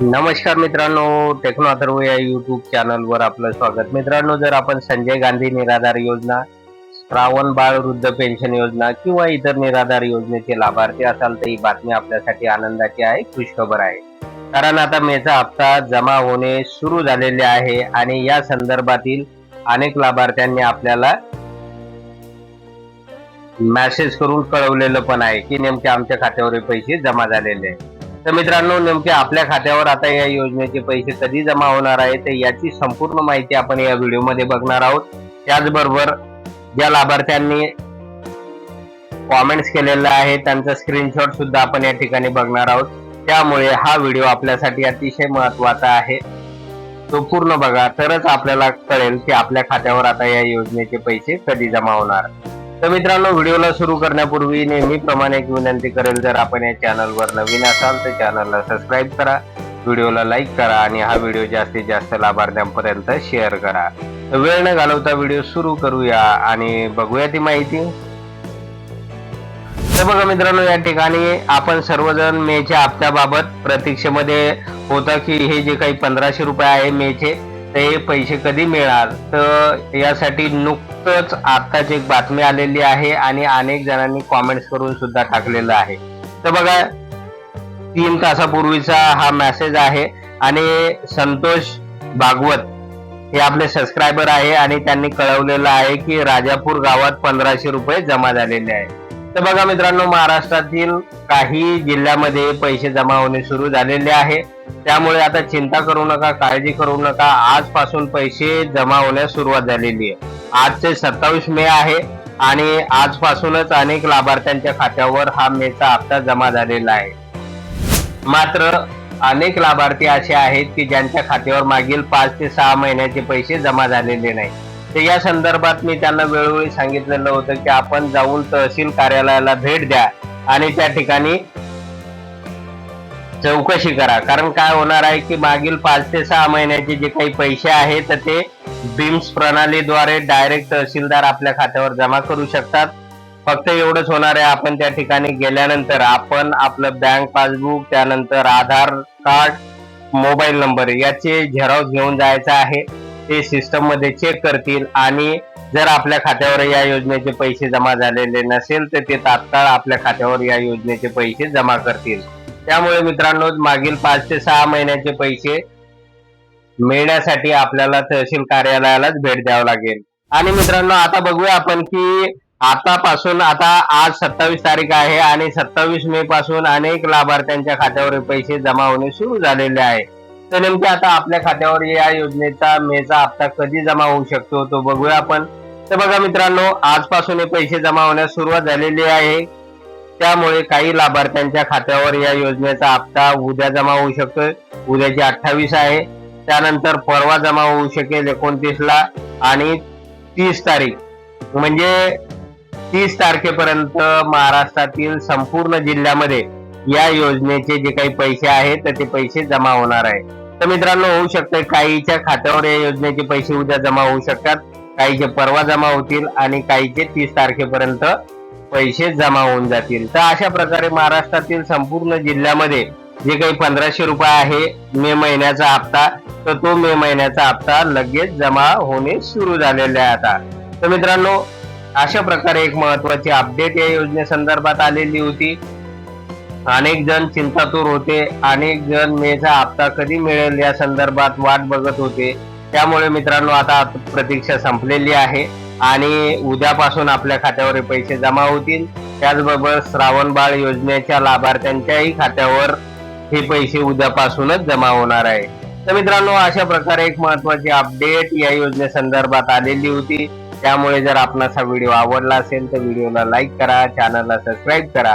नमस्कार मित्रांनो टेक्नो अथर्व या युट्यूब चॅनलवर आपलं स्वागत. मित्रांनो जर आपण संजय गांधी निराधार योजना श्रावण बाळ वृद्ध पेन्शन योजना किंवा इतर निराधार योजनेचे लाभार्थी असाल तर ही बातमी आपल्यासाठी आनंदाची आहे खुशखबर आहे. कारण आता मेचा हप्ता जमा होणे सुरू झालेले आहे आणि या संदर्भातील अनेक लाभार्थ्यांनी आपल्याला मेसेज करून कळवलेलं पण आहे की नेमके आमच्या खात्यावर पैसे जमा झालेले आहे तर मित्रांनो नेमके आपल्या खात्यावर आता या योजनेचे पैसे कधी जमा होणार आहे तर याची संपूर्ण माहिती आपण या व्हिडिओमध्ये बघणार आहोत. त्याचबरोबर ज्या लाभार्थ्यांनी कॉमेंट्स केलेला आहे त्यांचा स्क्रीनशॉट सुद्धा आपण या ठिकाणी बघणार आहोत. त्यामुळे हा व्हिडिओ आपल्यासाठी अतिशय महत्त्वाचा आहे. तो पूर्ण बघा तरच आपल्याला कळेल की आपल्या खात्यावर आता या योजनेचे पैसे कधी जमा होणार. तर मित्रांनो व्हिडिओला सुरू करण्यापूर्वी नेहमीप्रमाणे एक विनंती करेल जर आपण या चॅनलवर नवीन असाल तर चॅनलला सबस्क्राईब करा व्हिडिओला लाईक करा आणि हा व्हिडिओ जास्तीत जास्त लाभार्थ्यांपर्यंत शेअर करा. वेळ न घालवता व्हिडिओ सुरू करूया आणि बघूया ती माहिती. तर बघा मित्रांनो या ठिकाणी आपण सर्वजण मेच्या हप्त्याबाबत प्रतीक्षेमध्ये होतं की हे जे काही पंधराशे रुपये आहे मेचे ते पैसे कधी मिळणार? तर यासाठी नुकतंच आत्ताच एक बातमी आलेली आहे आणि अनेक जणांनी कॉमेंट्स करून सुद्धा टाकलेलं आहे. तर बघा तीन तासापूर्वीचा हा मेसेज आहे आणि संतोष भागवत हे आपले सबस्क्रायबर आहे आणि त्यांनी कळवलेलं आहे की राजापूर गावात पंधराशे रुपये जमा झालेले आहे तर बघा मित्रांनो महाराष्ट्रातील काही जिल्ह्यामध्ये पैसे जमा होणे सुरू झालेले आहे. त्यामुळे आता चिंता करू नका काळजी करू नका. आजपासून पैसे जमा होण्यास सुरुवात झालेली आहे. आजचे सत्तावीस मे आहे आणि आजपासूनच अनेक लाभार्थ्यांच्या खात्यावर हा मेचा हप्ता जमा झालेला आहे. मात्र अनेक लाभार्थी असे आहेत की ज्यांच्या खात्यावर मागील पाच ते सहा महिन्याचे पैसे जमा झालेले नाही तर या संदर्भात मी त्यांना वेळोवेळी सांगितलेलं होतं की आपण जाऊन तहसील कार्यालयाला भेट द्या आणि त्या ठिकाणी चौकशी करा. कारण काय होणार आहे की मागील पाच ते सहा महिन्याचे जे काही पैसे आहेत तर ते बिम्स प्रणालीद्वारे डायरेक्ट तहसीलदार आपल्या खात्यावर जमा करू शकतात. फक्त एवढंच होणार आहे आपण त्या ठिकाणी गेल्यानंतर आपण आपलं बँक पासबुक त्यानंतर आधार कार्ड मोबाईल नंबर याचे झेरॉक्स घेऊन जायचं आहे. ते सिस्टममध्ये चेक करतील आणि जर आपल्या खात्यावर या योजनेचे पैसे जमा झालेले नसेल तर ते तात्काळ आपल्या खात्यावर या योजनेचे पैसे जमा करतील. त्यामुळे मित्रांनो मागील पाच ते सहा महिन्याचे पैसे मिळण्यासाठी आपल्याला तहसील कार्यालयालाच भेट द्यावं लागेल. आणि मित्रांनो आता बघूया आपण की आतापासून आता आज सत्तावीस तारीख आहे आणि सत्तावीस मे पासून अनेक लाभार्थ्यांच्या खात्यावर पैसे जमा होणे सुरू झालेले आहे. तर नेमके आता आपल्या खात्यावर या योजनेचा मेचा हप्ता कधी जमा होऊ शकतो तो बघूया आपण. तर बघा मित्रांनो आजपासून हे पैसे जमा होण्यास सुरुवात झालेली आहे. त्यामुळे काही लाभार्थ्यांच्या खात्यावर या योजनेचा हप्ता उद्या जमा होऊ शकतोय उद्याची अठ्ठावीस आहे. त्यानंतर परवा जमा होऊ शकेल एकोणतीस ला आणि तीस तारीख. म्हणजे तीस तारखेपर्यंत महाराष्ट्रातील संपूर्ण जिल्ह्यामध्ये या योजनेचे जे काही पैसे आहेत तर ते पैसे जमा होणार आहे तर मित्रांनो होऊ शकते काहीच्या खात्यावर या योजनेचे पैसे उद्या जमा होऊ शकतात. काहीचे परवा जमा होतील आणि काहीचे तीस तारखेपर्यंत पैसे जमा होऊन जातील. तर अशा प्रकारे महाराष्ट्रातील संपूर्ण जिल्ह्यामध्ये जे काही पंधराशे रुपये आहे मे महिन्याचा हप्ता तर तो मे महिन्याचा हप्ता लगेच जमा होणे सुरू झालेले आहे आता. तर मित्रांनो अशा प्रकारे एक महत्वाची अपडेट या योजनेसंदर्भात आलेली होती. अनेक जण चिंतातूर होते अनेक जण मेचा हप्ता कधी मिळेल या संदर्भात वाट बघत होते. त्यामुळे मित्रांनो आता प्रतीक्षा संपलेली आहे आणि उद्यापासून आपल्या खात्यावर पैसे जमा होतील. त्याचबरोबर श्रावण बाळ योजनेच्या लाभार्थ्यांच्याही खात्यावर हे पैसे उद्यापासूनच जमा होणार आहे. तर मित्रांनो अशा प्रकारे एक महत्वाची अपडेट या योजनेसंदर्भात आलेली होती. त्यामुळे जर आपणास हा व्हिडिओ आवडला असेल तर व्हिडिओला लाईक करा चॅनलला सबस्क्राईब करा.